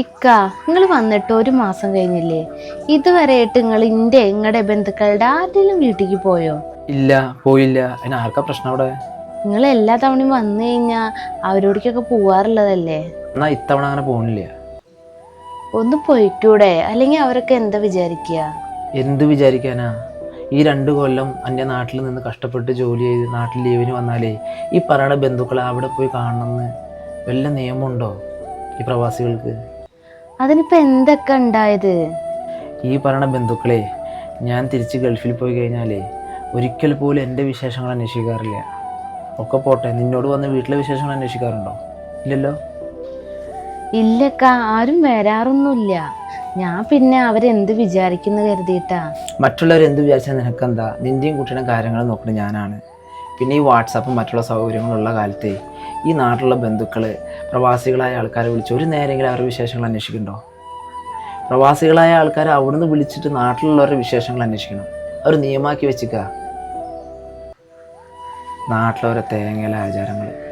ഇക്ക നിങ്ങൾ വന്നിട്ട് ഒരു മാസം കഴിഞ്ഞില്ലേ? ഇതുവരെയായിട്ട് നിങ്ങൾ ഇന്റെ നിങ്ങളുടെ ബന്ധുക്കളുടെ ആരുടെയും വീട്ടിലേക്ക് പോയോ? ഇല്ല പോയില്ല. അതിന് ആർക്കാ പ്രശ്നം അവിടെ? നിങ്ങൾ എല്ലാ തവണയും വന്നു കഴിഞ്ഞാ അവരോടേക്കൊക്കെ പോവാറുള്ളതല്ലേ? എന്നാ ഇത്തവണ അങ്ങനെ പോണില്ല. ഒന്ന് പോയിട്ടൂടെ അല്ലെങ്കിൽ അവരൊക്കെ എന്താ വിചാരിക്കുക എന്ത് വിചാരിക്കാനാ? ഈ രണ്ട് കൊല്ലം എന്റെ നാട്ടിൽ നിന്ന് കഷ്ടപ്പെട്ട് ജോലി ചെയ്ത് നാട്ടിൽ ലീവിന് വന്നാലേ ഈ പറയുന്ന ബന്ധുക്കളെ അവിടെ പോയി കാണണമെന്ന് വല്ല നിയമമുണ്ടോ ഈ പ്രവാസികൾക്ക്? അതിനിപ്പോ എന്തൊക്കെ ഉണ്ടായത്? ഈ പറയണ ബന്ധുക്കളെ ഞാൻ തിരിച്ച് ഗൾഫിൽ പോയി കഴിഞ്ഞാലേ ഒരിക്കൽ പോലും എന്റെ വിശേഷങ്ങൾ അന്വേഷിക്കാറില്ല. ഒക്കെ പോട്ടെ നിന്നോട് വന്ന് വീട്ടിലെ വിശേഷങ്ങൾ അന്വേഷിക്കാറുണ്ടോ? ഇല്ലല്ലോ? ഇല്ലക്ക ആരും വരാറൊന്നുമില്ല. ഞാൻ പിന്നെ അവരെന്ത് വിചാരിക്കുന്നു കരുതിയിട്ടാ? മറ്റുള്ളവരെന്ത് വിചാരിച്ചാൽ നിനക്കെന്താ? നിന്റെയും കുട്ടിയുടെ കാര്യങ്ങൾ നോക്കുന്നത് ഞാനാണ്. പിന്നെ ഈ വാട്സാപ്പും മറ്റുള്ള സൗകര്യങ്ങളുള്ള കാലത്ത് ഈ നാട്ടിലുള്ള ബന്ധുക്കൾ പ്രവാസികളായ ആൾക്കാരെ വിളിച്ച് ഒരു നേരെങ്കിലും അവരുടെ വിശേഷങ്ങൾ അന്വേഷിക്കണ്ടോ പ്രവാസികളായ ആൾക്കാർ അവിടുന്ന് വിളിച്ചിട്ട് നാട്ടിലുള്ളവരുടെ വിശേഷങ്ങൾ അന്വേഷിക്കണം. അവർ നിയമാക്കി വെച്ചിക്ക. നാട്ടിലോരോ തേങ്ങയിലെ ആചാരങ്ങൾ